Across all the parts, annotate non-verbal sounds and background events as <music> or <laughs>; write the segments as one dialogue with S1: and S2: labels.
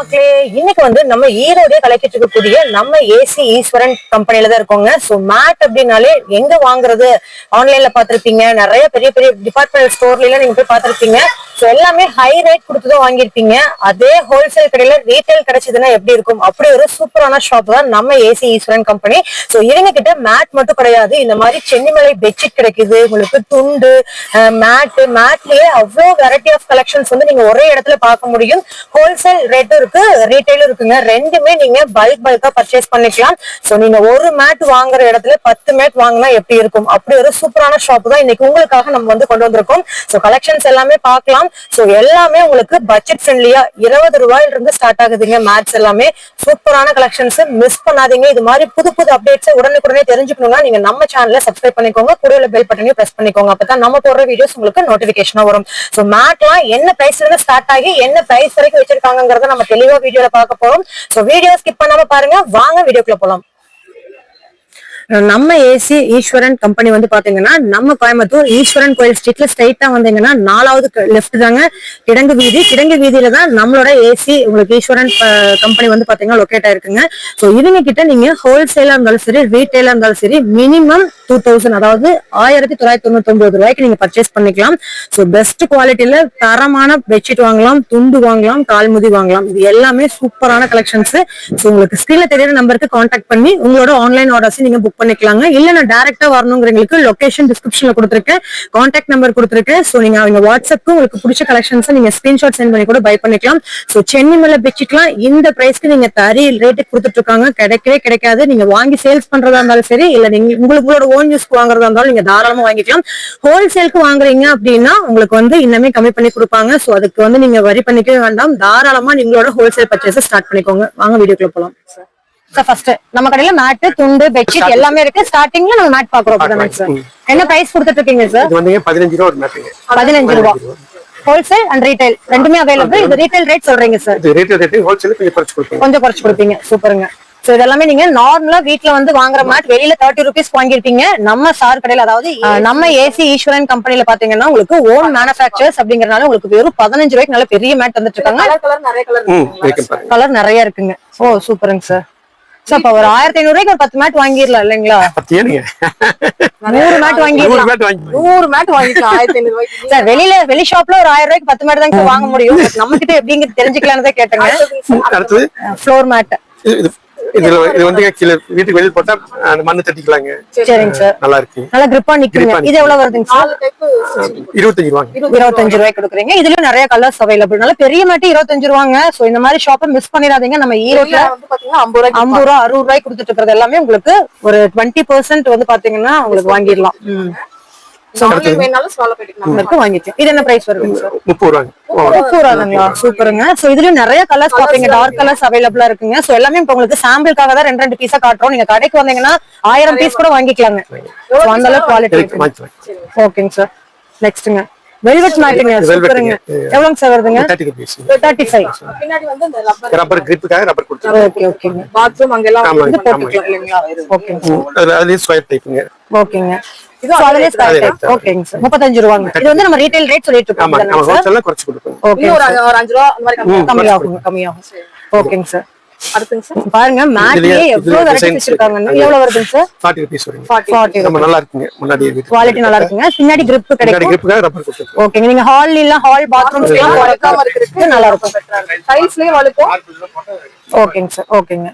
S1: மக்களே இன்னைக்கு வந்து நம்ம ஈரோடே கலக்கிட்டு இருக்கக்கூடிய நம்ம ஏசி ஈஸ்வரன் கம்பெனில தான் இருக்கோங்க. சோ மேட் அப்படின்னாலே எங்க வாங்குறது? ஆன்லைன்ல பாத்திருப்பீங்க நிறைய பெரிய பெரிய டிபார்ட்மெண்ட் ஸ்டோர்ல எல்லாம் நீங்க போய் பாத்திருப்பீங்க சோ எல்லாமே ஹை ரேட் கொடுத்துதான் வாங்கியிருப்பீங்க. அதே ஹோல்சேல் கடையில ரீட்டைல் கிடைச்சதுன்னா எப்படி இருக்கும்? அப்படி ஒரு சூப்பரான ஷாப் தான் நம்ம ஏசி ஈஸ்வரன் கம்பெனி சோ இவங்க கிட்ட மேட் மட்டும் கிடையாது. இந்த மாதிரி சென்னிமலை பெட்ஷீட் கிடைக்குது. உங்களுக்கு துண்டு மேட் மேட்லயே அவ்வளோ வெரைட்டி ஆஃப் கலெக்ஷன்ஸ் வந்து நீங்க ஒரே இடத்துல பார்க்க முடியும். ஹோல்சேல் ரேட்டும் இருக்கு. ரீட்டைலும் இருக்குங்க. ரெண்டுமே நீங்க பல்க் பல்கா பர்ச்சேஸ் பண்ணிக்கலாம். சோ நீங்க ஒரு மேட் வாங்குற இடத்துல பத்து மேட் வாங்கினா எப்படி இருக்கும்? அப்படி ஒரு சூப்பரான ஷாப் தான் இன்னைக்கு உங்களுக்காக நம்ம வந்து கொண்டு வந்திருக்கோம். சோ கலெக்ஷன்ஸ் எல்லாமே பார்க்கலாம். சோ எல்லாமே உங்களுக்கு பட்ஜெட் ஃப்ரெண்ட்லியா இருபது ரூபாயில இருந்து ஸ்டார்ட் ஆகுதுங்க மேட்ஸ் எல்லாமே. சூப்பரான கலெக்ஷன்ஸ் மிஸ் பண்ணாதீங்க. இது மாதிரி புது புது அப்டேட்ஸ் உடனுக்குடனே தெரிஞ்சுக்கணும்னா நீங்க நம்ம சேனல சப்ஸ்கிரைப் பண்ணிக்கோங்க. கூட பெல் பட்டனையும் பிரஸ் பண்ணிக்கோங்க. அப்பதான் நம்ம போடுற வீடியோஸ் உங்களுக்கு நோட்டிபிகேஷனா வரும். சோ மேட்லாம் என்ன பிரைஸ்ல இருந்து ஸ்டார்ட் ஆகி என்ன பிரைஸ் வரைக்கும் வச்சிருக்காங்கிறத நம்ம தெளிவா வீடியோல பார்க்க போறோம். சோ வீடியோ ஸ்கிப் பண்ணாம பாருங்க. வாங்க வீடியோக்குள்ள போலாம். நம்ம ஏசி ஈஸ்வரன் கம்பெனி வந்து பாத்தீங்கன்னா நம்ம கோயம்புத்தூர் ஈஸ்வரன் கோயில் ஸ்ட்ரீட்ல ஸ்ட்ரைட்டா வந்தீங்கன்னா நாலாவது லெஃப்ட் தாங்க. கிடங்கு வீதி. கிடங்கு வீதியில தான் நம்மளோட ஏசி உங்களுக்கு ஈஸ்வரன் கம்பெனி வந்து பாத்தீங்கன்னா லொக்கேட் ஆயிருக்குங்க. ஸோ இவங்க கிட்ட நீங்க ஹோல்சேலா இருந்தாலும் சரி ரீட்டைலா இருந்தாலும் சரி மினிமம் டூ தௌசண்ட் அதாவது ஆயிரத்தி தொள்ளாயிரத்தி தொண்ணூத்தி ஒன்பது ரூபாய்க்கு நீங்க பர்ச்சேஸ் பண்ணிக்கலாம். சோ பெஸ்ட் குவாலிட்டியில தரமான பெட்ஷீட் வாங்கலாம் துண்டு வாங்கலாம் கால்முதி வாங்கலாம். இது எல்லாமே சூப்பரான கலெக்ஷன்ஸ் ஸோ உங்களுக்கு ஸ்கிரீன்ல தெரியுற நம்பருக்கு கான்டாக்ட் பண்ணி உங்களோட ஆன்லைன் ஆர்டர்ஸ் நீங்க புக் பண்ணிக்கலாங்க. இல்ல நான் டைரக்டா வரணுங்கிறவங்களுக்கு லொகேஷன் டிஸ்கிரிப்ஷன்ல கொடுத்துருக்கேன். கான்டாக்ட் நம்பர் கொடுத்துருக்கேன். சோ நீங்க அவங்க வாட்ஸ்அப்க்கு உங்களுக்கு பிடிச்ச கலெக்ஷன்ஸ் நீங்க ஸ்கிரீன்ஷாட் சென்ட் பண்ணி கூட பை பண்ணிக்கலாம். சோ சென்னை மேல பெட்ஷீட்லாம் இந்த பிரைஸ்க்கு நீங்க தறி ரேட்டுக்கு கொடுத்துட்டு இருக்காங்க கிடைக்கவே கிடைக்காது. நீங்க வாங்கி சேல்ஸ் பண்றதா இருந்தாலும் சரி இல்ல நீங்க உங்களுக்கு உங்களோட ஓன் யூஸ்க்கு வாங்குறதா இருந்தாலும் நீங்க தாராளமா வாங்கிக்கலாம். ஹோல்சேலுக்கு வாங்குறீங்க அப்படின்னா உங்களுக்கு வந்து இன்னமே கம்மி பண்ணி கொடுப்பாங்க. சோ அதுக்கு வந்து நீங்க வரி பண்ணிக்கவே வேண்டாம். தாராளமா நீங்களோட ஹோல்சேல் பர்ச்சேஸ் ஸ்டார்ட் பண்ணிக்கோங்க. வாங்க வீடியோக்குள்ள போலாம். ஃபர்ஸ்ட் நம்ம கடையில மேட் துண்டு பெட்ஷீட் எல்லாமே இருக்கு. ஸ்டார்டிங்ல நம்ம மேட் பாக்குறோம் சார் என்ன பிரைஸ் கொடுத்துட்டு இருக்கீங்க சார்
S2: இது வந்து பதினஞ்சு ரூபா ஒரு மேட்டுங்க
S1: பதினஞ்சு ரூபா. ஹோல்சேல் அண்ட் ரீட்டைல் ரெண்டுமே அவைலபிள் இது ரீட்டைல் ரேட் சொல்றீங்க சார்
S2: இது ஹோல்சேல் கொஞ்சம் குறைச்சு கொடுப்போம்
S1: கொஞ்சம் குறைச்சு கொடுப்பீங்க. சூப்பருங்க. சோ இதெல்லாமே நீங்க நார்மலா வீட்ல வந்து வாங்குற மேட் வெளியில தேர்ட்டி ருபீஸ் வாங்கிருப்பீங்க நம்ம சார் கடையில அதாவது நம்ம ஏசி ஈஸ்வரன் கம்பெனில பாத்தீங்கன்னா உங்களுக்கு ஓன் மேனுஃபேக்சர்ஸ் அப்படிங்கறதுனால உங்களுக்கு வெறும் பதினஞ்சு ரூபாய்க்கு நல்ல பெரிய மேட் வந்துட்டு இருக்காங்க. கலர் நிறைய இருக்குங்க. ஓ சூப்பருங்க சார் அப்ப ஒரு ஆயிரத்தி ஐநூறு ரூபாய்க்கு ஒரு பத்து மேட் வாங்கிடலாம் இல்லைங்களா?
S2: பத்து ஏனுங்க?
S1: நூறு மேட்
S2: நூறு
S1: வாங்கிடலாம்.
S2: மேட் வாங்கி
S3: நூறு மேட் வாங்கிக்கலாம் ஆயிரத்தி ஐநூறு ரூபாய்க்கு <laughs>
S1: சார் வெளியில வெளி ஷாப்ல ஒரு ஆயிரம் ரூபாய்க்கு பத்து மேட் தாங்க வாங்க முடியும். நம்ம கிட்ட எப்படிங்க தெரிஞ்சுக்கலாம்னு தான் கேட்டேங்க.
S2: அடுத்தது
S1: ஃப்ளோர் மேட்
S2: இது இது- இதுல இது வந்து கீழே வீட்டுக்கு வெளியில் போட்டா அந்த மண்ணு தட்டிக்கலாங்க.
S1: சரிங்க சார்.
S2: நல்லா இருக்கு.
S1: நல்லா கிரிப்பா நிக்குங்க. இது எவ்வளவு வருதுங்க சார்?
S2: இருபத்தஞ்சு ரூபாங்க.
S1: இருபத்தஞ்சு ரூபாய்க்கு. கொடுக்குறீங்க. இதுலயும் நிறைய கலர்ஸ் அவைலபிள் நல்ல பெரிய மேட்டு இருபத்தஞ்சு ரூபாங்க. சோ இந்த மாதிரி ஷாப்பை மிஸ் பண்ணிடாதீங்க. நம்ம ஈரோட்ல
S3: வந்து பாத்தீங்கன்னா ஐம்பது ரூபாய்க்கு
S1: ஐம்பது ரூபா அறுபது ரூபாய்க்கு கொடுத்துட்டு இருக்கிறது எல்லாமே உங்களுக்கு ஒரு டுவெண்ட்டி பெர்சென்ட் வந்து பாத்தீங்கன்னா உங்களுக்கு வாங்கிடலாம். சூப்பருங்க. சோ இதுலயும் நிறைய கலர்ஸ் பாப்பீங்க டார்க் கலர்ஸ் அவைலபிளா இருக்குங்க. சோ எல்லாமே இப்ப உங்களுக்கு சாம்பிளுக்காக தான் ரெண்டு ரெண்டு பீஸா காட்டுறோம். நீங்க கடைக்கு வந்தீங்கன்னா ஆயிரம் பீஸ் கூட வாங்கிக்கலாங்க. அந்த அளவுக்கு குவாலிட்டி ஓகேங்க சார் நெக்ஸ்ட்டுங்க வெல்வெட் மேட்டுங்க சூப்பருங்க. சார் வருதுங்க?
S2: தேர்ட்டி ருபீஸ்
S1: தேர்ட்டி ஃபைவ்
S3: பின்னாடி வந்து இந்த ரப்பர்
S2: ரப்பர் கிரிப்புக்காக ரப்பர் கொடுத்துருக்கோம்
S1: ஓகே ஓகேங்க
S3: பாத்ரூம். போட்டுக்கலாம்
S2: அதுல ஸ்கொயர்
S1: ஓகேங்க
S3: இது
S1: அதுலயே ஆயிடுச்சு. ஓகேங்க சார் முப்பத்தஞ்சு ரூபாங்க. இது வந்து நம்ம ரீட்டைல் ரேட் சொல்லிட்டு இருக்கோம்.
S2: ஆமா நம்ம
S1: தானே சார்
S2: ஹோல்சேல்ல குறைச்சு கொடுப்போம்
S1: ஓகே
S3: இன்னும் ஒரு அஞ்சு- ஒரு அஞ்சு ரூபா அந்த மாதிரி கம்மி
S1: கம்மியாகும் கம்மியாகும். ஓகேங்க சார்
S3: அடுத்துங்க சார்
S1: பாருங்க மேட்லயே எவ்வளவு வெரைட்டி. எவ்வளவு வருதுங்க சார்
S2: ஃபார்ட்டி ருபீஸ் வருங்க.
S1: ஃபார்ட்டி
S2: நம்ம நல்லா இருக்குங்க. முன்னாடி
S1: குவாலிட்டி நல்லா இருக்குங்க. பின்னாடி grip கிடைக்கும்.
S2: கிரிப்புக்காக ரப்பர் கொடுத்துருக்கோம்.
S1: ஓகேங்க நீங்க ஹால் இல்ல ஹால் பாத்ரூம்ஸ் எல்லாம்
S3: இருக்கிறதுக்கு
S1: நல்லா இருக்கும்.
S3: டைல்ஸ்லயே வழுக்கும்.
S1: ஓகேங்க சார் ஓகேங்க.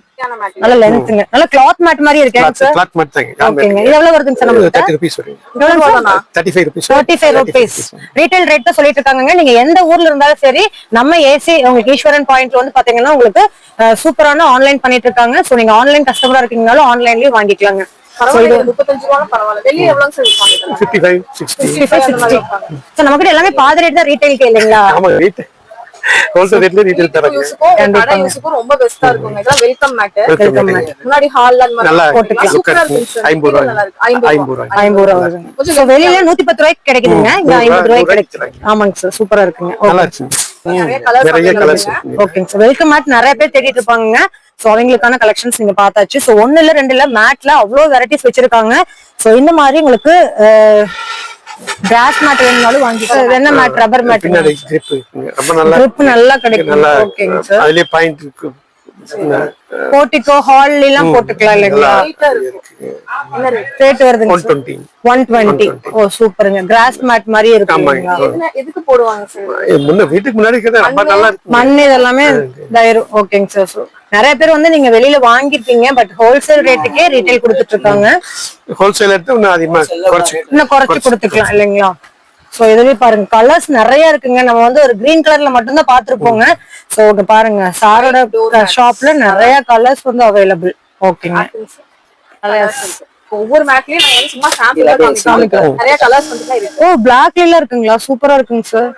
S1: நல்ல லென்த்துங்க நல்ல கிளாத் மேட் மாதிரி இருக்கேங்க சார்
S2: கிளாத் மட்டும் தாங்க
S1: ஓகேங்க இது எவ்வளவு வருதுங்க சார் நமக்கு
S2: தேர்ட்டி ருபீஸ் வருங்க
S1: எவ்வளவு
S2: thirty five rupees
S1: thirty five rupees retail rate தான் சொல்லிட்டு இருக்காங்க நீங்க எந்த ஊர்ல இருந்தாலும் சரி நம்ம ஏசி உங்களுக்கு ஈஸ்வரன் பாயிண்ட்ல வந்து பாத்தீங்கன்னா உங்களுக்கு சூப்பரான ஆன்லைன் பண்ணிட்டு இருக்காங்க சோ நீங்க ஆன்லைன் கஸ்டமரா இருக்கீங்கனாலும் ஆன்லைன்லயும் வாங்கிக்கலாங்க. கிட்ட எல்லாமே பாதி ரேட் தான் ரீட்டைலுக்கு இல்லைங்களா?
S2: ஹோல்சேல் ரேட்ல ரீட்டைல் தராங்க
S3: ரொம்ப பெஸ்டா இருக்குங்க. இதெல்லாம் வெல்கம் மேட்
S2: வெல்கம் மேட்
S3: முன்னாடி ஹால்ல அந்த மாதிரி போட்டுக்கலாம். சூப்பரா
S2: இருக்கும்
S3: இருக்கு
S2: ரூபாய்.
S3: இருக்கு.
S2: ரூபாய்.
S1: வெளியில ரூபாய்க்கு கிடைக்குதுங்க. இங்க ரூபாய்க்கு கிடைக்கும் ஆமாங்க சார் சூப்பரா இருக்குங்க.
S2: நல்லா இருக்குங்க
S3: நிறைய கலர்ஸ்
S1: ஓகேங்க சார் வெல்கம் மேட் நிறைய பேர் தேடிட்டு இருப்பாங்க சோ அவங்களுக்கான கலெக்ஷன்ஸ் நீங்க பார்த்தாச்சு. சோ ஒண்ணு இல்ல ரெண்டு இல்ல மேட்ல அவ்வளவு வெரைட்டிஸ் வச்சிருக்காங்க. சோ இந்த மாதிரி உங்களுக்கு கிராஸ் மேட் வேணும்னாலும் வாங்கிக்கலாம் இது என்ன மேட் ரப்பர் மேட்
S2: ரொம்ப நல்லா
S1: கிடைக்கும்.
S2: நல்லா
S1: ஓகேங்க சார்
S2: அதுலயே பாயிண்ட் இருக்கு. இந்த,
S1: போர்ட்டிகோ ஹால் எல்லாம் போட்டுக்கலாம் இல்லைங்களா?
S3: இருக்கும்.
S1: ரேட்
S2: 120
S1: ஒன் டுவெண்ட்டி ஓ சூப்பருங்க. கிராஸ் மேட் மாதிரி இருக்கு இல்லைங்களா?
S3: எதுனா- எதுக்கு போடுவாங்க
S2: முன்ன வீட்டுக்கு முன்னாடி இருக்கிறது ரொம்ப நல்லா இருக்கு
S1: மண் இதெல்லாமே இதாயிரும் ஓகேங்க சார் நிறைய பேர் வந்து நீங்க வெளியில வாங்கிருப்பீங்க பட் ஹோல்சேல் ரேட்டுக்கே ரீட்டைல் கொடுத்துட்டு இருக்காங்க.
S2: ஹோல்சேல் எடுத்து இன்னும் அதிகமா
S1: இன்னும் குறைச்சு கொடுத்துக்கலாம் இல்லைங்களா? சோ இதுலயே பாருங்க கலர்ஸ் நிறைய இருக்குங்க. நம்ம வந்து ஒரு கிரீன் கலர்ல மட்டும்தான் பாத்துருப்போங்க சோ இங்க பாருங்க சாரோட ஷாப்ல நிறைய கலர்ஸ் வந்து அவைலபிள் ஓகேங்க.
S3: ஒவ்வொரு மேட்லயும் வந்து சும்மா சாம்பிள் காமிக்கிறேன் நிறைய கலர்ஸ் வந்து இருக்கு.
S1: ஓ பிளாக்ல இருக்குங்களா? சூப்பரா இருக்குங்க சார்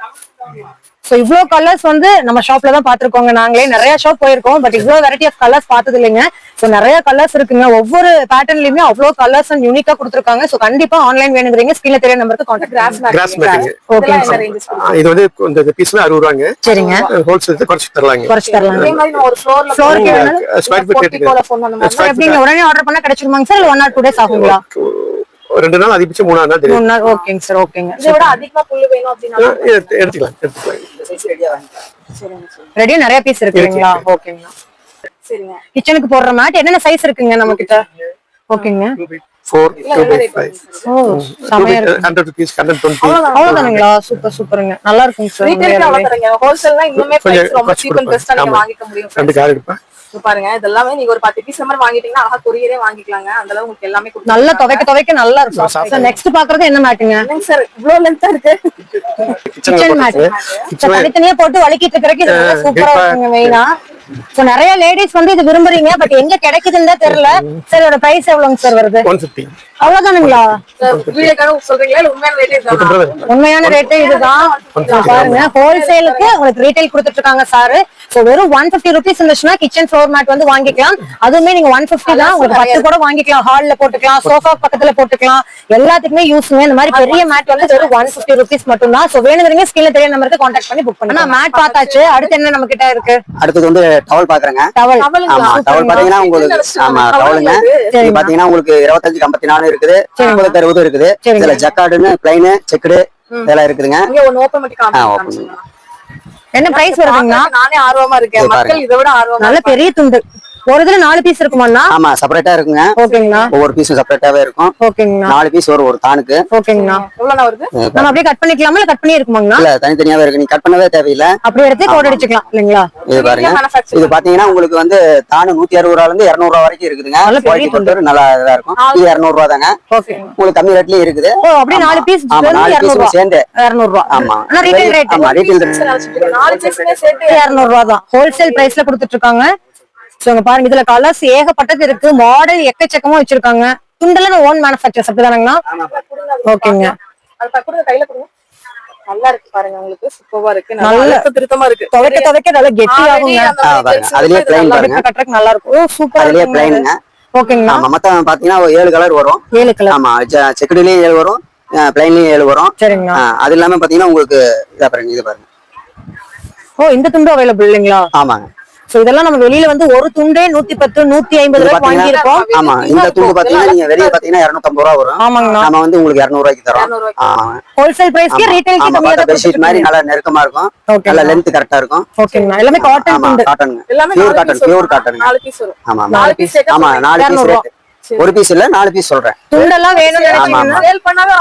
S1: சோ இவ்ளோ கலர்ஸ் வந்து நம்ம ஷாப்ல தான் பாத்துருக்கோங்க நாங்களே நிறைய ஷாப் போயிருக்கோம். பட் இவ்ளோ வெரைட்டி ஆஃப் கலர்ஸ் பார்த்தது இல்லைங்க சோ நிறைய கலர்ஸ் இருக்குங்க. ஒவ்வொரு பேட்டர்ன்லயுமே அவ்வளோ கலர்ஸ் அண்ட் யூனிக்கா கொடுத்துருக்காங்க. சோ கண்டிப்பா ஆன்லைன் வேணுங்கிறீங்க. ஸ்கிரீன்ல தெரிய நம்பருக்கு கான்டாக்ட்
S3: கிராஸ்
S2: இது வந்து இந்த பீஸ்ல அறுபது ரூபாங்க.
S1: சரிங்க.
S2: ஹோல்சேல் குறைச்சு தரலாங்க.
S1: குறைச்சு எப்படிங்க உடனே ஆர்டர் பண்ணா கிடைச்சிருமாங்க sir one or two days ஆகுங்களா?
S2: ரெண்டு நாள் அதிகபட்சம் மூணாவது நாள் தெரியும்.
S1: ஓகேங்க சார் ஓகேங்க
S3: இதை விட அதிகமா புல்லு வேணும் அப்படின்னா
S2: எடுத்து- எடுத்துக்கலாம்.
S3: சார்
S1: ரெடியா நிறைய பீஸ் இருக்குங்களா ஓகேங்க
S3: சரிங்க.
S1: கிச்சனுக்கு போடுற மேட் என்னென்ன சைஸ் இருக்குங்க நம்ம கிட்ட ஓகேங்க.
S2: ஃபோர் டூ
S3: என்ன
S2: by five hundred rupees hundred twenty
S1: அவ்வளவுதானுங்களா? Super சூப்பருங்க. நல்லா சார்
S2: ரெண்டு கார் எடுப்பேன்
S3: இங்க பாருங்க இதெல்லாமே நீங்க ஒரு பத்து பீஸ் மாதிரி வாங்கிட்டீங்கன்னா அழகா கொரியரே வாங்கிக்கலாங்க. அந்த அளவு உங்களுக்கு எல்லாமே
S1: நல்லா துவைக்க துவைக்க நல்லா இருக்கும். சார் நெக்ஸ்ட் பாக்குறது என்ன மேட்டுங்க?
S3: சார் இவ்வளவு லென்த்தா இருக்கு?
S1: கிச்சன் மேட் தனித்தனியா போட்டு வலிக்கிட்டு நல்லா சூப்பரா இருக்குங்க மெயினா சோ நிறைய லேடிஸ் வந்து இது விரும்புறீங்க பட் எங்க கிடைக்குதுன்னு தான் தெரியல. சார் இதோட பிரைஸ் எவ்வளவுங்க சார் வருது?
S2: ஒன் ஃபிஃப்டி
S1: அவ்வளவுதானுங்களா?
S3: உண்மையான ரேட் இதுதான்?
S1: ரேட்டு பாருங்க ஹோல்சேலுக்கு உங்களுக்கு ரீட்டைல் கொடுத்துட்டு இருக்காங்க சாரு சோ வெறும் ஒன் பிப்டி ருபீஸ் இருந்துச்சுன்னா கிச்சன் ஃப்ளோர் மேட் வந்து வாங்கிக்கலாம். அதுவுமே நீங்க ஒன் பிப்டி தான் உங்களுக்கு பத்து கூட வாங்கிக்கலாம். ஹால்ல போட்டுக்கலாம் சோஃபா பக்கத்துல போட்டுக்கலாம். எல்லாத்துக்குமே யூஸ்ங்க இந்த மாதிரி பெரிய மேட் வந்து வெறும் ஒன் பிப்டி ருபீஸ் மட்டும் தான் சோ வேணுங்கிறீங்க ஸ்கில்ல தெரிய நம்பருக்கு கான்டாக்ட் பண்ணி புக் பண்ணலாம் மேட் பார்த்தாச்சு. அடுத்து என்ன நம்ம கிட்ட இருக்கு?
S4: அடுத்தது வந்து டவல் பாக்குறேங்க.
S1: டவல்
S4: ஆமா டவல் பாத்தீங்கன்னா உங்களுக்கு ஆமா டவலுங்க இது பாத்தீங்கன்னா உங்களுக்கு இருபத்தஞ்சு ஐம்பத்தி நாலு இருக்குது. உங்களுக்கு அறுபது இருக்குது. இதுல ஜக்கார்டுன்னு பிளைனு செக்குடு இதெல்லாம் இருக்குதுங்க.
S1: என்ன பிரைஸ் வருதுங்களா?
S3: நானே ஆர்வமா இருக்கேன். மக்கள் இதை விட ஆர்வமா
S1: நல்ல பெரிய துண்டு. ஒரு இதுல நாலு பீஸ் இருக்குமாண்ணா?
S4: ஆமா செப்பரேட்டா இருக்குங்க.
S1: ஓகேங்கண்ணா.
S4: ஒவ்வொரு பீஸும் செப்பரேட்டாவே இருக்கும்.
S1: ஓகேங்கண்ணா.
S4: நாலு பீஸ் வரும் ஒரு தானுக்கு.
S1: ஓகேங்கண்ணா.
S3: எவ்வளவு வருது?
S1: நம்ம அப்படியே கட் பண்ணிக்கலாமா இல்ல கட் பண்ணி இருக்குமாங்கண்ணா?
S4: இல்ல தனித்தனியாவே இருக்கு. நீங்க கட் பண்ணவே தேவையில்லை.
S1: அப்படியே எடுத்து கோட் அடிச்சுக்கலாம் இல்லைங்களா?
S4: இது பாருங்க. இது பாத்தீங்கன்னா உங்களுக்கு வந்து தானு நூத்தி அறுபது ரூபால இருந்து இருநூறு ரூபா வரைக்கும் இருக்குதுங்க. குவாலிட்டி பொறுத்தவரை நல்லா இதா இருக்கும். இது இருநூறு ரூபா தாங்க
S1: ஓகே.
S4: உங்களுக்கு கம்மி ரேட்லயும் இருக்குது.
S1: ஓ அப்படியே நாலு பீஸ்
S4: ஆமா நாலு பீஸும் சேர்ந்து.
S1: இருநூறு ரூபா.
S4: ஆமா.
S1: ரீட்டைல் ரேட்
S4: ஆமா ரீட்டைல் ரேட்
S3: நாலு பீஸுமே சேர்த்து
S1: இருநூறு ரூபா தான் ஹோல்சேல் பிரைஸ்ல கொடுத்துட்டு இருக்காங்க. சோ இங்க பாருங்க இதுல கலர்ஸ் ஏகப்பட்டது இருக்கு. மாடல் எக்கச்சக்கமா வச்சிருக்காங்க. துண்டெல்லாம் ஓன் மேனுஃபேக்சர்ஸ் அப்படிதானங்கண்ணா? ஓகேங்க.
S3: அது ப- கொடுங்க கையில கொடுங்க. நல்லா இருக்கு பாருங்க உங்களுக்கு சூப்பரா இருக்கு.
S1: நல்ல-
S3: திருத்தமா இருக்கு.
S1: துவைக்க துவைக்க நல்லா கெட்டியாகுங்க.
S4: அதுலயே plain
S3: நல்லா
S4: பாருங்க.
S1: கட்டுறதுக்கு கட்டுறதுக்கு நல்லா இருக்கும். ஓ சூப்பரா
S4: அதுலயே பிளைனுங்க
S1: ஓகேங்கண்ணா.
S4: ஆமா மொத்தம் பாத்தீங்கன்னா ஒரு ஏழு கலர் வரும்.
S1: ஏழு கலர்
S4: ஆமா செக்குடுலயும் ஏழு வரும். பிளைன்லயும் ஏழு வரும்.
S1: சரிங்கண்ணா.
S4: ஆ, அது இல்லாம பாத்தீங்கன்னா உங்களுக்கு இதா பாருங்க இது பாருங்க.
S1: ஓ இந்த துண்டு அவைலபிள் இல்லைங்களா?
S4: ஆமாங்க.
S1: சோ இதெல்லாம் நம்ம வெளியில வந்து ஒரு துண்டே நூத்தி பத்து நூத்தி ஐம்பது
S4: பாத்தீங்கன்னா
S1: வாங்கியிருக்கோம்.
S4: ஆமா இந்த துண்டு பாத்தீங்கன்னா நீங்க வெளியே பாத்தீங்கன்னா இருநூத்தம்பது ரூபா வரும்.
S1: ஆமாங்கண்ணா.
S4: நம்ம வந்து உங்களுக்கு இருநூறு ரூபாய்க்கு தரோம். ஆமாங்க
S1: ஹோல்சேல் பிரைஸ்க்கு ரீட்டைல்க்கு கம்மியா தான்
S4: பெட்ஷீட் மாதிரி நல்லா நெருக்கமா இருக்கும். நல்லா லென்த் கரெக்டா இருக்கும்.
S1: ஓகேங்கண்ணா எல்லாமே காட்டன்
S4: காட்டனுங்க
S3: எல்லாமே
S4: பியூர் காட்டன் பியூர். காட்டன்
S3: நாலு பீஸ் வரும்.
S4: ஆமா
S3: நாலு பீஸ்
S4: ஆமா நாலு பீஸ் ரேட் ஒரு பீஸ் இல்ல நாலு பீஸ் சொல்றேன்.
S1: துண்டெல்லாம்
S4: ஆமா.
S3: சேல் பண்ணாவே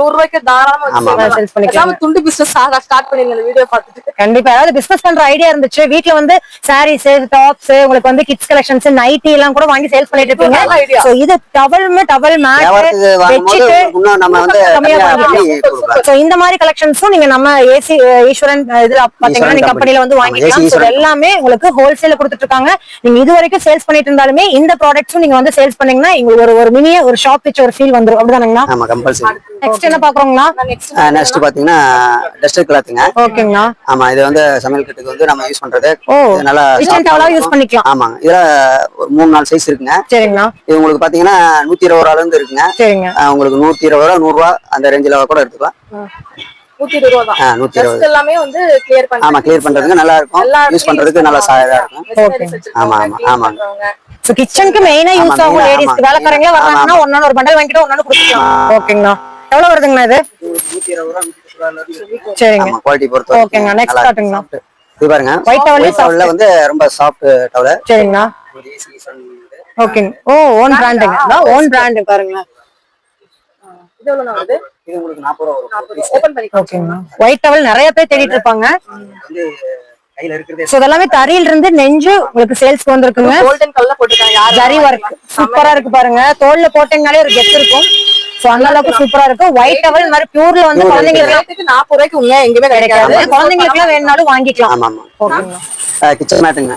S3: நூறு ரூபாய்க்கு தாராளமா துண்டு பிசினஸ் ஸ்டார்ட் பண்ணிருங்க இந்த வீடியோ பார்த்துட்டு.
S1: கண்டிப்பா. ஏதாவது பிசினஸ் பண்ற ஐடியா இருந்துச்சு வீட்ல வந்து சாரீஸ் டாப்ஸ் உங்களுக்கு வந்து கிட்ஸ் கலெக்ஷன்ஸ் நைட்டி எல்லாம் கூட வாங்கி சேல்ஸ் பண்ணிட்டு இருப்பீங்க. சோ இது டவல் டவல் மேட்
S4: வியாபாரத்துக்கு வாங்கும்போது
S1: பெட்ஷீட்
S4: இன்னும் நம்ம வந்து
S1: கம்மியா
S4: கம்மியா
S1: வாங்கிக்கலாம்.
S4: பண்ணி கொடுக்கலாம்.
S1: சோ இந்த மாதிரி கலெக்ஷன்ஸும் நீங்க நம்ம ஏசி ஈஸ்வரன் இதுல பாத்தீங்கன்னா நீங்க. கம்பெனில வந்து வாங்கிக்கலாம். எல்லாமே உங்களுக்கு ஹோல்சேல கொடுத்துட்டு இருக்காங்க. நீங்க இது வரைக்கும் சேல்ஸ் பண்ணிட்டு இருந்தாலுமே இந்த ப்ராடக்ட்ஸும் நீங்க வந்து சேல்ஸ் பண்ணீங்கன்னா உங்களுக்கு ஒரு ஒரு மினிய ஒரு ஷாப் வச்சு ஒரு ஃபீல் வந்துரும். அப்படிதானங்கண்ணா?
S4: ஆமா கம்பல்சரி
S1: நெக்ஸ்ட் என்ன பாக்குறோங்களா
S3: நெக்ஸ்ட்
S4: பாத்தீங்கன்னா டஸ்டர் கிளாத்துங்க
S1: ஓகேங்கண்ணா
S4: ஆமா இது வந்து சமையல் கட்டுக்கு வந்து நம்ம யூஸ் பண்றது. நல்லா
S1: யூஸ். பண்ணிக்கலாம்.
S4: ஆமாங்க இதுல ஒரு மூணு நாலு சைஸ் இருக்குங்க.
S1: சரிங்கண்ணா.
S4: இது உங்களுக்கு பாத்தீங்கன்னா நூத்தி இருபது ரூபால இருந்து இருக்குங்க.
S1: சரிங்க.
S4: உங்களுக்கு நூத்தி இருபது ரூபா நூறு ரூபா அந்த ரேஞ்சில கூட எடுத்துக்கலாம்.
S3: நூத்தி இருபது ரூபா
S4: நூத்தி
S3: எல்லாமே வந்து கிளியர்
S4: ஆமா கிளியர் பண்றதுக்கு நல்லா இருக்கும்.
S3: எல்லா
S4: யூஸ் பண்றதுக்கு நல்லா சாதா இருக்கும். ஆமா, ஆமா, ஆமா.
S1: சோ கிச்சனுக்கு மெயினா யூஸ் ஆகும் லேடிஸ்க்கு. வேலைக்காரங்களே வர்றாங்கன்னா ஒன்னு ஒரு பண்டல் வாங்கிட்டு ஒன்னு கொடுத்துக்கலாம் ஓகேங்கண்ணா எவ்வளவு வருதுங்கண்ணா இது? சரிங்க.
S4: குவாலிட்டி பொறுத்த
S1: ஓகேங்க, next காட்டுங்கண்ணா.
S4: இது பாருங்க. ஒயிட் டவல்ல வந்து ரொம்ப சாஃப்ட் டவல்
S1: சரிங்கண்ணா ஓகேங்க. ஓ ஓன் பிராண்டுங்க ஓன் பிராண்ட் பாருங்களேன்.
S3: இது எவ்வளவு நான் வருது?
S4: இது உங்களுக்கு நாற்பது ரூபா வரும்.
S3: ஓபன் பண்ணி
S1: ஓகேங்கண்ணா ஒயிட் டவல் நிறைய பேர் தேடிட்டு இருப்பாங்க.
S4: கையில இருக்கிறதே
S1: சோ இதெல்லாமே தறியில இருந்து நெஞ்சு உங்களுக்கு சேல்ஸ்க்கு வந்திருக்குங்க.
S3: கோல்டன் கலர்ல போட்டுருக்காங்க யாரு
S1: ஜரி ஒர்க் சூப்பரா இருக்கு பாருங்க. தோல்ல போட்டீங்கனாலே ஒரு கெத்து இருக்கும். சோ அந்த அளவுக்கு சூப்பரா இருக்கும் ஒயிட் டவல் இந்த மாதிரி பியூர்ல வந்து குழந்தைங்களுக்கு
S3: நாற்பது ரூபாய்க்கு உண்மையா எங்கேயுமே கிடைக்காது.
S1: குழந்தைங்களுக்கு எல்லாம் வேணும்னாலும் வாங்கிக்கலாம்.
S4: ஆமா ஆமா கிச்சன் மேட்டுங்க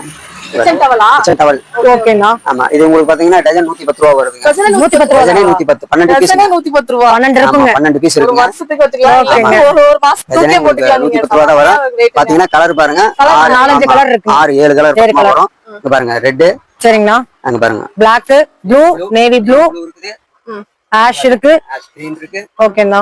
S3: கிச்சன் டவலா
S4: கிச்சன் டவல்
S1: ஓகேண்ணா
S4: ஆமா இது உங்களுக்கு பாத்தீங்கன்னா டஜன் நூத்தி பத்து ரூபா வருதுங்க.
S1: நூத்தி பத்து ரூபா.
S4: டஜனே நூத்தி பத்து பன்னெண்டு பீஸ்
S3: நூத்தி பத்து ரூபா
S1: பன்னெண்டு இருக்குங்க.
S4: பன்னெண்டு பீஸ்
S3: ஒரு
S4: இருக்குங்க
S3: வருஷத்துக்கு வச்சுக்கலாம்
S1: ஓகேங்க.
S3: இல்ல ஒரு ஒரு மாசத்துக்கே
S4: டஜனே உங்களுக்கு
S3: போட்டுக்கலாம்.
S4: நூத்தி
S3: நீங்க
S4: பத்து ரூபா தான் வரும்
S3: rate ங்க.
S4: பாத்தீங்கன்னா கலர் பாருங்க.
S1: நாலஞ்சு colour இருக்கு.
S4: ஆறு ஏழு கலர். வரும். பாருங்க ரெட்டு
S1: சரிங்கண்ணா
S4: அங்க பாருங்க.
S1: Black blue navy blue ash இருக்கு.
S4: இருக்கு.
S1: ஓகேண்ணா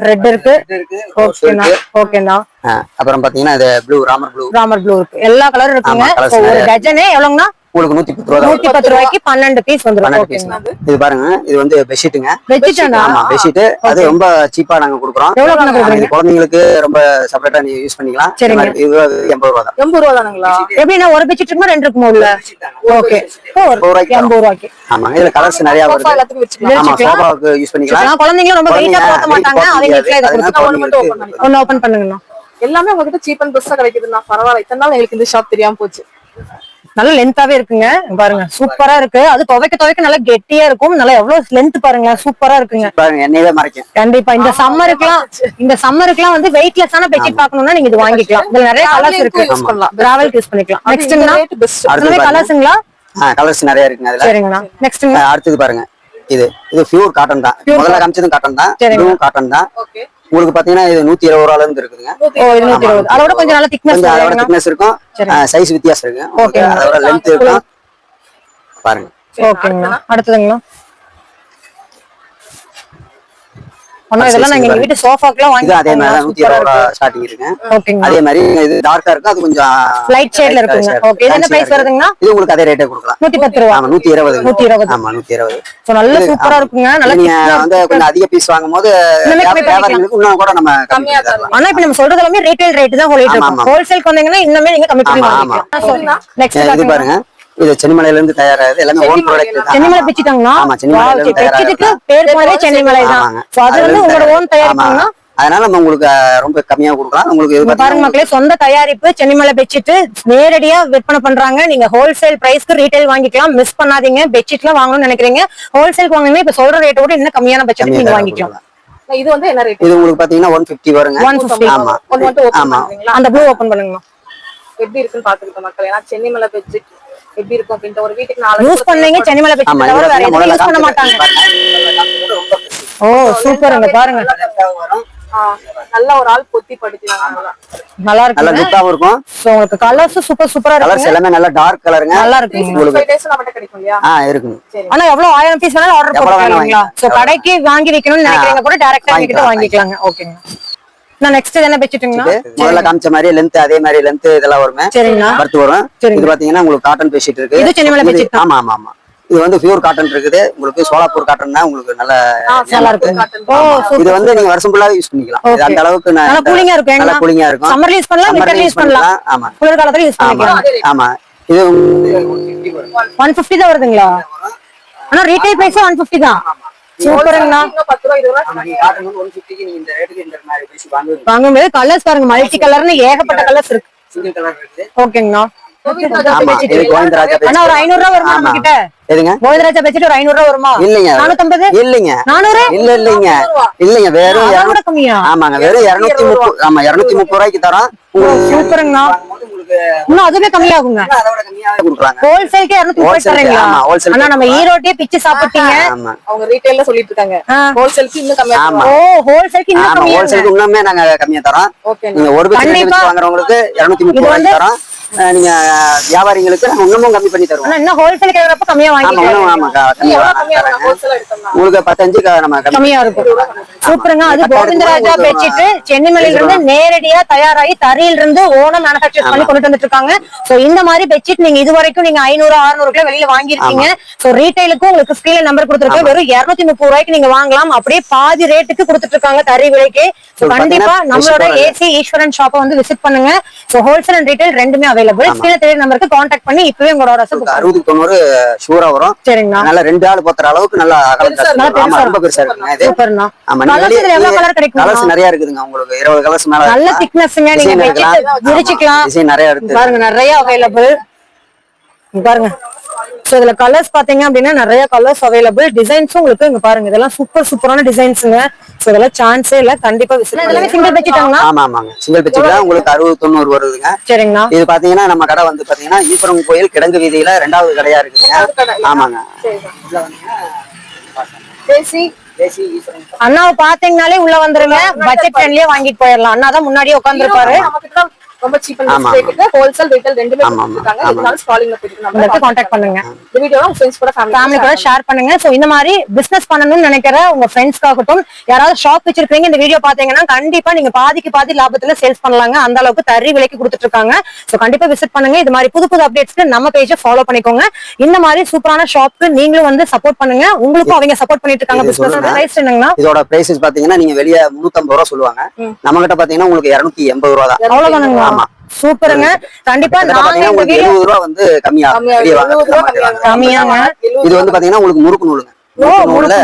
S1: ரெட் இருக்கு.
S4: இருக்கு.
S1: ஓகேண்ணா
S4: இருக்கு. அப்புறம் பாத்தீங்கன்னா இது blue Ramar blue
S1: Ramar blue இருக்கு. எல்லா கலரும் இருக்குங்க. ஒரு
S4: நிறைய
S1: டஜனே எவ்வளவுங்கண்ணா?
S4: உங்களுக்கு நூத்தி பத்து ரூபா
S1: நூத்தி பத்து ரூபாய்க்கு பன்னெண்டு பீஸ் வந்துரும்.
S4: பன்னெண்டு பீஸ் இது பாருங்க இது வந்து பெட்ஷீட்டுங்க
S1: வெஜிடேனா
S4: ஆமா பெட்ஷீட் அது ரொம்ப சீப்பா நாங்க கொடுக்குறோம். இது குழந்தைங்களுக்கு ரொம்ப செப்பரேட்டா நீங்க யூஸ் பண்ணிக்கலாம். இது எண்பது ரூபா தான்.
S3: எண்பது ரூபா தானுங்களா?
S1: எப்படின்னா ஒரு பெட்ஷீட் இருக்குமா ரெண்டு இருக்குமா உள்ள? ஓகே
S4: எண்பது ரூபாய்க்கு
S1: எண்பது ரூபாய்க்கு.
S4: ஆமா இதுல கலர்ஸ் நிறைய வருது.
S3: எல்லாத்துக்கும் வச்சுக்கலாம்.
S4: ஆமா
S1: வச்சுக்கலாம்.
S4: சோஃபாவுக்கு யூஸ் பண்ணிக்கலாம்.
S1: ஆனா குழந்தைங்களும் ரொம்ப வெயிட்டா
S4: குழந்தைங்க
S1: போக மாட்டாங்க.
S3: பண்ணிக்கலாம்.
S1: ஒன்னு ஓபன் பண்ணுங்கண்ணா.
S3: எல்லாமே உங்ககிட்ட சீப் அண்ட் பெஸ்டா கிடைக்குதுண்ணா. பரவாயில்ல இத்தனை நாள் எங்களுக்கு இந்த ஷாப் தெரியாம போச்சு.
S1: நல்ல லென்த்தாவே இருக்குங்க. பாருங்க சூப்பரா இருக்கு. அது துவைக்க துவைக்க நல்லா கெட்டியா இருக்கும். நல்லா எவ்வளவு லென்த் பாருங்க சூப்பரா இருக்குங்க. கண்டிப்பா இந்த சம்மருக்குலாம் இந்த சம்மருக்குலாம் வந்து வெயிட்லெஸ்ஸான பெட்ஷீட் பார்க்கணும்னா நீங்க இது வாங்கிக்கலாம். இதுல நிறைய கலர்ஸ் இருக்கு
S3: use பண்ணலாம்.
S1: டிராவல் யூஸ் பண்ணிக்கலாம்.
S4: பாருங்க.
S1: கலர்ஸுங்களா
S4: கலர்ஸ் நிறைய இருக்குங்க அதுல.
S1: நெக்ஸ்ட்ங்க
S4: ஆ, அடுத்தது பாருங்க. இது இது பியூர் காட்டன் தான். முதல்ல காமிச்சதும் காட்டன் தான். இதுவும் காட்டன் தான்.
S3: ஓகே
S4: உங்களுக்கு பாத்தீங்கன்னா இது நூத்தி இருபது ரூபால இருந்து இருக்குதுங்க.
S1: அதோட கொஞ்சம் நல்ல திக்னஸ்
S4: அதோட திக்னஸ் இருக்கும். சைஸ் வித்தியாசம் இருக்கு
S1: ஓகேங்க.
S4: அதோட லென்த் இருக்கும். பாருங்க.
S1: ஓகேங்கண்ணா அடுத்ததுங்கண்ணா அண்ணா இதெல்லாம் நாங்க எங்க வீட்டு சோஃபாக்குலாம் வாங்கி
S4: அதே மாதிரி நூத்தி இருபது ரூபா ஸ்டார்டிங் இருக்கு.
S1: ஓகேங்கண்ணா
S4: அதே மாதிரி இது டார்க்கா இருக்கும் அது கொஞ்சம்
S1: Light shade ல இருக்குங்க. இது என்ன price வருதுங்கண்ணா?
S4: இது உங்களுக்கு அதே ரேட்டே கொடுக்கலாம்.
S1: நூத்தி பத்து ரூபா.
S4: ஆமா நூத்தி இருபது.
S1: நூத்தி இருபது.
S4: ஆமா நூத்தி இருபது.
S1: சோ நல்ல சூப்பரா இருக்குங்க. நல்ல
S4: நீங்க வந்து கொஞ்சம் அதிக பீஸ் வாங்கும் போது
S1: இன்னுமே
S4: கூட நம்ம கம்மி
S3: கம்மியா
S4: தரலாம்.
S1: ஆனா இப்ப நம்ம சொல்றது எல்லாமே ரீட்டைல் ரேட் தான். ஹோல்சேல் வந்தீங்கன்னா இன்னுமே நீங்க கம்மி பண்ணி
S4: ஆமா,
S1: வாங்கிக்கலாம்.
S4: இது
S1: நெக்ஸ்ட்
S4: பாருங்க. இது சென்னிமலையில இருந்து தயாராகுது. எல்லாமே ஓன் ப்ராடக்ட் தான்.
S1: சென்னிமலை பிச்சுட்டாங்களா?
S4: ஆமா, சென்னிமலையில இருந்து தயாராகுது.
S1: பேர் போனதே சென்னிமலை தான். சோ அது வந்து உங்களோட ஓன் தயாரிப்புங்கன்னா
S4: ஆமா. அதனால நம்ம உங்களுக்கு ரொம்ப கம்மியா கொடுக்கலாம். உங்களுக்கு
S1: பாருங்க மக்களே சொந்த தயாரிப்பு சென்னிமலை பெட்ஷீட் நேரடியா விற்பனை பண்றாங்க. நீங்க ஹோல்சேல் பிரைஸ்க்கு ரீட்டைல் வாங்கிக்கலாம். மிஸ் பண்ணாதீங்க. பெட்ஷீட் எல்லாம் வாங்கணும்னு நினைக்கிறீங்க. ஹோல்சேல் வாங்கினீங்க இப்ப சொல்ற ரேட்டை விட இன்னும் கம்மியான பட்ஜெட்
S4: கம்மியா
S1: நீங்க வாங்கிக்கலாம்.
S3: இது வந்து என்ன ரேட்
S4: இது உங்களுக்கு பாத்தீங்கன்னா ஒன் பிப்டி வருங்க.
S1: ஒன் பிப்டி
S4: ஆமா
S3: ஒன்னு மட்டும் ஓபன்
S4: ஆமா.
S3: பண்றீங்களா
S1: அந்த ப்ளூ ஓபன் பண்ணுங்க
S3: எப்படி இருக்குன்னு பாத்துக்கிட்டோம் மக்கள். ஏன்னா சென்னை மலை பெட்ஷீட் எப்படி இருக்கும் அப்படின்ட்டு ஒரு வீட்டுக்கு நாலு
S1: யூஸ் பண்ணீங்க சென்னிமலை
S4: இது
S1: தவிர வேற எதுவும் யூஸ் பண்ண மாட்டாங்க. ஓ சூப்பருங்க பாருங்க.
S3: நல்லா ஒரு ஆள் பொத்தி படிக்கிறாங்க
S1: நல்லா
S4: நல்லா
S1: இருக்கு
S4: லுக்காவும் இருக்கும்.
S1: சோ உங்களுக்கு கலர்ஸ் சூப்பர் சூப்பரா
S4: கலர்ஸ்
S1: இருக்கு
S4: எல்லாமே நல்லா டார்க் கலருங்க
S1: நல்லா இருக்குங்க.
S4: உங்களுக்கு
S3: டேஸ் நம்மகிட்ட கிடைக்கும் இல்லையா?
S4: ஆ இருக்குங்க.
S3: சரி.
S1: ஆனா எவ்வளவு ஆயிரம் பீஸ் வேணாலும் ஆர்டர் போட்டுக்கலாங்களா சோ கடைக்கு வாங்கி வைக்கணும்னு நினைக்கிறீங்க கூட டைரக்டா
S4: வாங்கிக்கலாம்,
S1: வாங்கிக்கலாங்க. ஓகேங்க நான் நெக்ஸ்ட் என்ன பெட்ஷீட்டுங்களா
S4: இது முதல்ல காமிச்ச மாதிரி லென்த் அதே மாதிரி லென்த் இதெல்லாம் வருமே.
S1: சரிங்கண்ணா
S4: பருத்து வரும். இது பாத்தீங்கன்னா உங்களுக்கு காட்டன் பெட்ஷீட் இருக்கு.
S1: இது bedsheet தான்.
S4: ஆமா ஆமா ஆமா. இது வந்து பியூர் காட்டன் இருக்குது. உங்களுக்கு சோலாப்பூர் காட்டன் தான் உங்களுக்கு நல்ல இது வந்து நீங்க வருஷம் ஃபுல்லாவே யூஸ் பண்ணிக்கலாம். இது. அந்த அளவுக்கு
S1: நல்லா கூலிங்கா இருக்கும்
S4: நல்லா கூலிங்கா இருக்கும்.
S1: சம்மர்ல யூஸ் பண்ணலாம் விண்டர்ல யூஸ் பண்ணலாம்.
S4: ஆமா.
S1: குளிர் காலத்துல யூஸ்
S4: ஆமா.
S1: பண்ணிக்கலாம்.
S4: ஆமா. இது உங்களுக்கு
S1: ஒன் பிப்டி தான் வருதுங்களா? ஆனா ரீட்டைல் பிரைஸ் ஒன் பிப்டி தான். சூப்பருங்கண்ணா
S3: இன்னும் பத்து ரூபா இருபது ரூபா
S4: ஆமா, நீங்க காட்டன் வந்து 150 க்கு நீங்க இந்த ரேட்டுக்கு இந்த மாதிரி பேசி வாங்குவீங்க
S1: வாங்கும்போது கலர்ஸ் பாருங்க. மல்டி கலர்னு ஏகப்பட்ட கலர்ஸ் இருக்கு.
S4: சிங்கிள் கலர் இருக்குது
S1: ஓகேங்கண்ணா. ஒரு ஐநூறு ரூபா வருமா நம்ம. கிட்ட
S4: எதுங்க?
S1: கோவிந்தராஜா பெட்ஷீட் ஒரு ஐநூறு ரூபா வருமா?
S4: இல்லைங்க.
S1: நானூத்தம்பது?
S4: இல்லைங்க.
S1: நானூறு?
S4: இல்ல இல்லைங்க. இல்லைங்க வெறும் ஆமாங்க வெறும் இருநூத்தி முப்பது ஆமா இருநூத்தி முப்பது ரூபாய்க்கு தரோம். உங்களுக்கு
S1: சூப்பருங்கண்ணா. இன்னும் அதுவே கம்மியாகுங்க. ஹோல்சேல்க்கே இருநூத்தி முப்பது தரீங்களா ஆனா நம்ம ஈரோட்டே பிச்சு சாப்பிட்டீங்க.
S3: அவங்க ரீட்டைல்ல சொல்லிட்டு இருக்காங்க. ஹோல்சேலுக்கு இன்னும் கம்மியா.
S1: ஓ ஹோல்சேல்க்கு இன்னும் கம்மியா
S4: ஹோல்சேலுக்கு இன்னுமே நாங்க கம்மியா தரோம். நீங்க ஒரு
S1: கண்டிப்பா.
S4: வாங்குறவங்களுக்கு இருநூத்தி முப்பது தரோம். அஹ் நீங்க வியாபாரிங்களுக்கு நாங்க இன்னமும் கம்மி பண்ணி தருவோம்.
S1: இன்னும் ஹோல்சேல் கேக்குறப்ப கம்மியா
S4: ஆமா இன்னும்
S1: வாங்கிக்கலாம்
S4: ஆமாக்கா உங்களுக்கு பத்தஞ்சு நம்ம கம்மி
S1: கம்மியா இருக்கும். சூப்பருங்க. அது கோவிந்தராஜா பெட்ஷீட் சென்னிமலையில இருந்து நேரடியா தயாராகி தறியில இருந்து ஓனம் மேனுபேக்சர் பண்ணி கொண்டு வந்துட்டு இருக்காங்க சோ இந்த மாதிரி பெட்ஷீட் நீங்க இது வரைக்கும் நீங்க ஐநூறு அறுநூறு வெளியில வாங்கியிருக்கீங்க. சோ ரீட்டைலுக்கும் உங்களுக்கு ஸ்கிரீன்ல நம்பர் கொடுத்துருக்கேன் வெறும் இருநூத்தி முப்பது ரூபாய்க்கு நீங்க வாங்கலாம். அப்படியே பாதி ரேட்டுக்கு கொடுத்துட்டு இருக்காங்க தறி விலைக்கு. கண்டிப்பா நம்மளோட. ஏசி ஈஸ்வரன் ஷாப்பை வந்து விசிட் பண்ணுங்க. சோ ஹோல்சேல் அண்ட் ரீட்டைல் ரெண்டுமே அவைலபிள் ஸ்கிரீன்ல தெரிய நம்பருக்கு கான்டாக்ட் பண்ணி இப்பவே உங்களோட ரசம் book பண்ணுங்க.
S4: அறுபது தொண்ணூறு ஷூரா வரும்
S1: சரிங்கண்ணா
S4: நல்லா ரெண்டு ஆள் போத்துற அளவுக்கு நல்லா.
S3: இருக்கு.
S4: ரொம்ப பெருசா இருக்குங்க இது
S1: சூப்பர்ண்ணா கலர்ஸ் எவ்வளவு கலர்
S4: கலர்ஸ்
S1: கிடைக்கும்
S4: நிறைய இருக்குதுங்க உங்களுக்கு இருபது கலர்ஸ் மேல
S1: நல்ல
S4: இருக்கு.
S1: திக்னஸ்ங்க நீங்க. விரிச்சுக்கலாம்
S4: நிறைய எடுத்து
S1: பாருங்க நிறைய அவைலபிள் பாருங்க சோ இதுல கலர்ஸ் பாத்தீங்க அப்படின்னா நிறைய கலர்ஸ் அவைலபிள் டிசைன்ஸும் உங்களுக்கு இங்க பாருங்க. இதெல்லாம் சூப்பர் சூப்பரான டிசைன்ஸுங்க சோ இதெல்லாம் சான்ஸே இல்ல. கண்டிப்பா விசிட் இதெல்லாம் சிங்கிள் பெட்ஷீட்டாங்களா
S4: ஆமா ஆமாங்க. சிங்கிள் பெட்ஷீட் தான் உங்களுக்கு அறுபது தொண்ணூறு வருதுங்க.
S1: சரிங்கண்ணா.
S4: இது பாத்தீங்கன்னா நம்ம கடை வந்து பாத்தீங்கன்னா ஈஸ்வரம் கோயில் கிடங்கு வீதியில ரெண்டாவது கடையா இருக்குதுங்க. ஆமாங்க.
S3: பேசி
S4: தேசி.
S1: அண்ணாவை பாத்தீங்கனாலே உள்ள வந்துருங்க. பட்ஜெட் ஃப்ரெண்ட்லியே வாங்கிட்டு போயிடலாம். அண்ணா தான் முன்னாடியே உட்காந்துருப்பாரு
S3: ரொம்ப சீப் அண்ட் ரேட்டுக்கு ஹோல்சேல் ரீட்டைல் ரெண்டுமே கொடுத்துருக்காங்க. இதனால ஸ்டாலிங்ல போயிட்டு நம்ம
S1: கான்டாக்ட் பண்ணுங்க.
S3: இந்த வீடியோ உங்க ஃப்ரெண்ட்ஸ் கூட
S1: ஃபேமிலி
S3: ஃபேமிலி
S1: கூட ஷேர் பண்ணுங்க. சோ இந்த மாதிரி பிசினஸ் பண்ணணும்னு நினைக்கிற உங்க ஃப்ரெண்ட்ஸ்க்காகட்டும் யாராவது ஷாப் வச்சிருக்கீங்க இந்த வீடியோ பாத்தீங்கன்னா கண்டிப்பா நீங்க பாதிக்கு பாதி லாபத்துல சேல்ஸ் பண்ணலாங்க. அந்த அளவுக்கு தறி விலைக்கு கொடுத்துட்டு இருக்காங்க சோ கண்டிப்பா விசிட் பண்ணுங்க. இது மாதிரி புது புது அப்டேட்ஸ்க்கு நம்ம பேஜை ஃபாலோ பண்ணிக்கோங்க. இந்த மாதிரி சூப்பரான ஷாப்க்கு நீங்களும் வந்து சப்போர்ட் பண்ணுங்க. உங்களுக்கும் அவங்க சப்போர்ட் பண்ணிட்டு இருக்காங்க. பிசினஸ். பிரைஸ் என்னங்கண்ணா
S4: இதோட பிரைசஸ் பாத்தீங்கன்னா நீங்க வெளிய முன்னூத்தம்பது ரூபா சொல்லுவாங்க. நம்ம கிட்ட பாத்தீங்கன்னா உங்களுக்கு இருநூத்தி எண்பது ரூபா தான்.
S1: அவ்வளவுதானுங்களா?
S4: ஆமா.
S1: சூப்பருங்க. கண்டிப்பா நாங்க
S4: உங்களுக்கு எழுபது ரூபா வந்து கம்மியா
S1: கம்மியாங்க.
S4: இது வந்து பாத்தீங்கன்னா உங்களுக்கு முறுக்கு நூலுங்க. நூல்ல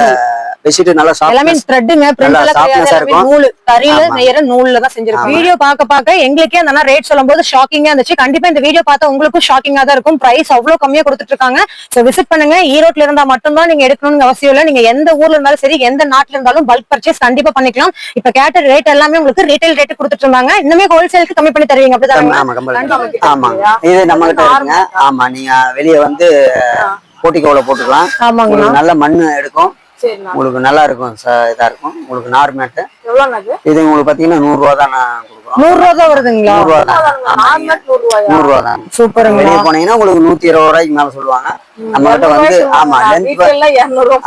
S4: பெட்ஷீட் நல்லா
S1: எல்லாமே த்ரெட்டுங்க எல்லாமே
S4: இருக்கும்.
S1: நூல் தறியில. நெய்யற நூல்ல தான் செஞ்சிருக்கோம் வீடியோ பார்க்க பார்க்க எங்களுக்கே அந்த ரேட் சொல்லும்போது ஷாக்கிங்கா இருந்துச்சு. கண்டிப்பா இந்த வீடியோ பார்த்தா உங்களுக்கும் ஷாக்கிங்கா தான் இருக்கும். பிரைஸ் அவ்வளவு கம்மியா கொடுத்துட்டு இருக்காங்க. சோ விசிட் பண்ணுங்க. ஈரோட்ல இருந்தா மட்டும்தான் நீங்க எடுக்கணும்னு அவசியம் இல்ல. நீங்க எந்த ஊர்ல இருந்தாலும் சரி எந்த நாட்டுல இருந்தாலும் பல்க் பர்ச்சேஸ் கண்டிப்பா பண்ணிக்கலாம். இப்ப கேட்ட ரேட் எல்லாமே உங்களுக்கு ரீட்டைல் ரேட் கொடுத்துட்டு இருந்தாங்க. இன்னுமே ஹோல்சேலுக்கு கம்மி பண்ணி தருவீங்க.
S4: ஆமா? இது நம்ம கிட்ட இருக்குங்க. ஆமா நீங்க வெளிய வந்து போட்டிக்கோல போட்டுக்கலாம். நல்ல மண்ணு எடுக்கும். உங்களுக்கு நல்லா இருக்கும் ச- இதாக இருக்கும். உங்களுக்கு நார் மேட்டு. இது உங்களுக்கு பாத்தீங்கன்னா நூறு ரூபா தான்
S1: நூறு ரூபா தான் வருதுங்களா?
S4: நூறு ரூபா தான்
S3: நூறு
S4: ரூபா தான்.
S1: சூப்பருங்க.
S4: வெளிய போனீங்கன்னா உங்களுக்கு நூத்தி இருபது ரூபாய்க்கு மேல சொல்லுவாங்க. நம்ம கிட்ட வந்து ஆமா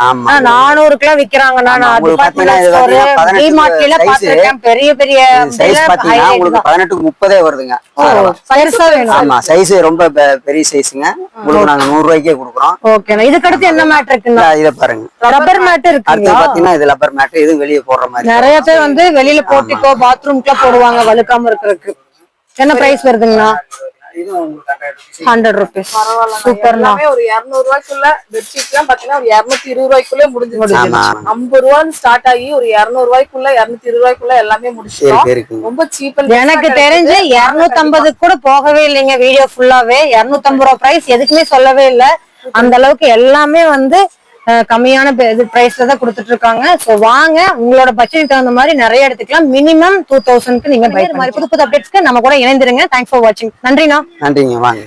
S4: ஆமா.
S1: நானூறுக்குலாம் விக்கிறாங்கண்ணா.
S4: ஆமா,
S1: நான்
S4: உங்களுக்கு
S1: டிபார்ட்மெண்டல்
S4: பாத்தீங்கன்னா இது
S1: ஸ்டோர்
S4: பாத்தீங்கன்னா
S1: டிமார்ட்ல
S4: size.
S1: பாத்திருக்கேன் பெரிய பெரிய
S4: சைஸ் பாத்தீங்கன்னா உங்களுக்கு
S1: தான்.
S4: பதினெட்டுக்கு முப்பதே வருதுங்க. ஆமா சைஸ் ரொம்ப பெரிய சைஸுங்க உங்களுக்கு நாங்க நூறு ரூபாய்க்கே கொடுக்குறோம்.
S1: ஓகேண்ணா இதுக்கு அடுத்து என்ன மேட் இருக்குண்ணா?
S4: இத பாருங்க.
S1: ரப்பர் மேட்
S4: அடுத்து பாத்தீங்கன்னா இது லப்பர் மேட் இது வெளிய போடுற மாதிரி
S1: நிறைய பேர் வந்து வெளியில போட்டிக்கோ பாத்ரூம்க்குலாம் போடுவாங்க வழுக்காம இருக்கிறதுக்கு. என்ன பிரைஸ் வருதுங்கண்ணா?
S4: இது உங்களுக்கு
S1: ஹண்ட்ரட் ருபீஸ் சூப்பர்ண்ணா.
S3: எல்லாமே ஒரு இருநூறு ரூபாய்க்குள்ள பெட்ஷீட் எல்லாம் பாத்தீங்கன்னா ஒரு இருநூத்தி இருபது ரூபாய்க்குள்ளே
S4: ஆமா.
S3: ஐம்பது ரூபான்னு ஸ்டார்ட் ஆகி ஒரு இருநூறு ரூபாய்க்குள்ள இருநூத்தி இருபது ரூபாய்க்குள்ள எல்லாமே
S4: இருக்குங்க
S3: ரொம்ப சீப்
S1: எனக்கு தெரிஞ்சு இருநூத்தி கூட போகவே இல்லைங்க வீடியோ ஃபுல்லாவே இருநூத்தம்பது ரூபா பிரைஸ் எதுக்குமே சொல்லவே இல்ல. அந்த அளவுக்கு எல்லாமே வந்து கம்மியான இது பிரைஸ்ல தான் கொடுத்துட்டு இருக்காங்க சோ வாங்க உங்களோட பட்ஜெட் தகுந்த மாதிரி நிறைய எடுத்துக்கலாம். மினிமம் டூ தௌசண்ட்க்கு நீங்க புது புது அப்டேட்ஸ்க்கு நம்ம கூட இணைந்திருங்க. தேங்க்ஸ் ஃபார் வாட்சிங் நன்றிண்ணா.
S4: நன்றிங்க. வாங்க.